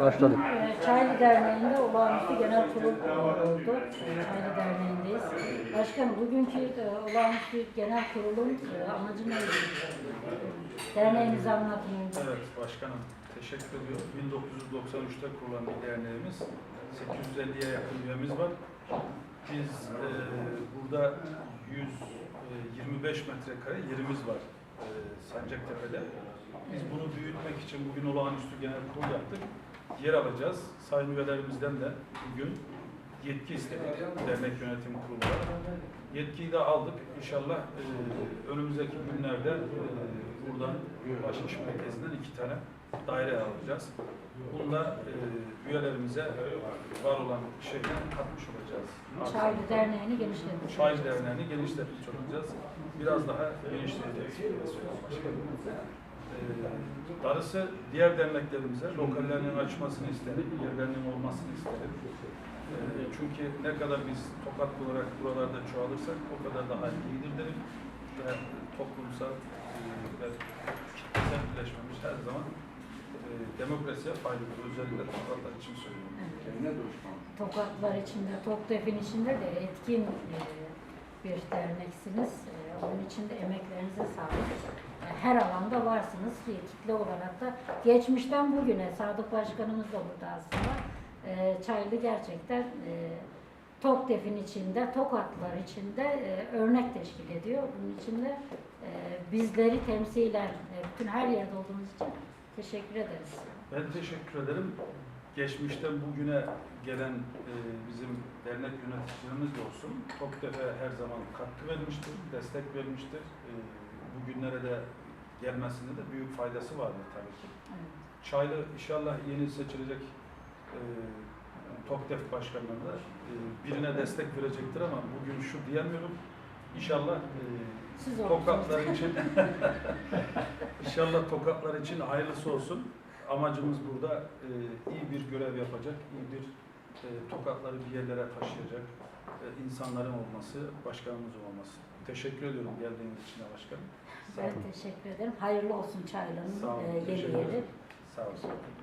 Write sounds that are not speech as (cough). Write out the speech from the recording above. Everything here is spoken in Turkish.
Başladık. Çaylı Derneği'nde olağanüstü genel kurul oldu. Çaylı Derneği'ndeyiz. Başkanım bugünkü e, olağanüstü genel kurulun e, amacı neydi? Derneğinizi anlatın. Evet başkanım teşekkür ediyorum. 1993'te kurulan bir derneğimiz. 850'ye yakın üyemiz var. Biz e, burada 125 metrekare yerimiz var e, Sancaktepe'de. Biz bunu büyütmek için bugün olağanüstü genel kurul yaptık. Yer alacağız. Sayın üyelerimizden de bugün yetki istedik dernek yönetim kurulu. Yetkiyi de aldık. İnşallah e, önümüzdeki günlerde e, buradan Başiş Merkezi'nden iki tane daire alacağız. Bunda e, üyelerimize var olan şeyden katmış olacağız. Çaylı Derneği'ni genişletmiş. Çay Derneği'ni genişletmiş olacağız. Biraz daha genişleyeceğiz. Başkanım. E, darısı diğer derneklerimize lokallerinin açmasını isterim, yerlerinin olmasını isterim. E, çünkü ne kadar biz tokat olarak buralarda çoğalırsak o kadar daha iyidir derim. Ve toplumsal e, ve kitlesel birleşmemiz her zaman e, demokrasiye faydalı. Özellikle tokatlar için söylüyorum. Tokatlar içinde, TOKDEF'in içinde de etkin e, bir derneksiniz. Onun için de emeklerinize sağlık. Her alanda varsınız. Kitle olarak da geçmişten bugüne Sadık Başkanımız da burada aslında. E, Çaylı gerçekten e, TOKDEF'in içinde, Tokatlar içinde e, örnek teşkil ediyor. Bunun için de e, bizleri temsilen, e, bütün her yerde olduğunuz için teşekkür ederiz. Ben teşekkür ederim. Geçmişten bugüne gelen e, bizim dernek yöneticilerimiz de olsun. TOKDEF'e her zaman katkı vermiştir, destek vermiştir. E, bugünlere de gelmesinde de büyük faydası vardır tabii ki. Evet. Çaylı inşallah yeni seçilecek e, TOKDEF başkanlığı da e, birine destek verecektir ama bugün şu diyemiyorum. İnşallah e, Tokatlar için (laughs) inşallah tokatlar için hayırlısı olsun. Amacımız burada e, iyi bir görev yapacak, iyi bir e, tokatları bir yerlere taşıyacak e, insanların olması, başkanımız olması. Teşekkür ediyorum geldiğiniz için de başkanım. Ben teşekkür ederim. Hayırlı olsun Çaylı'nın Sağ olun, e, yeni teşekkür yeri. ederim. Sağ olun.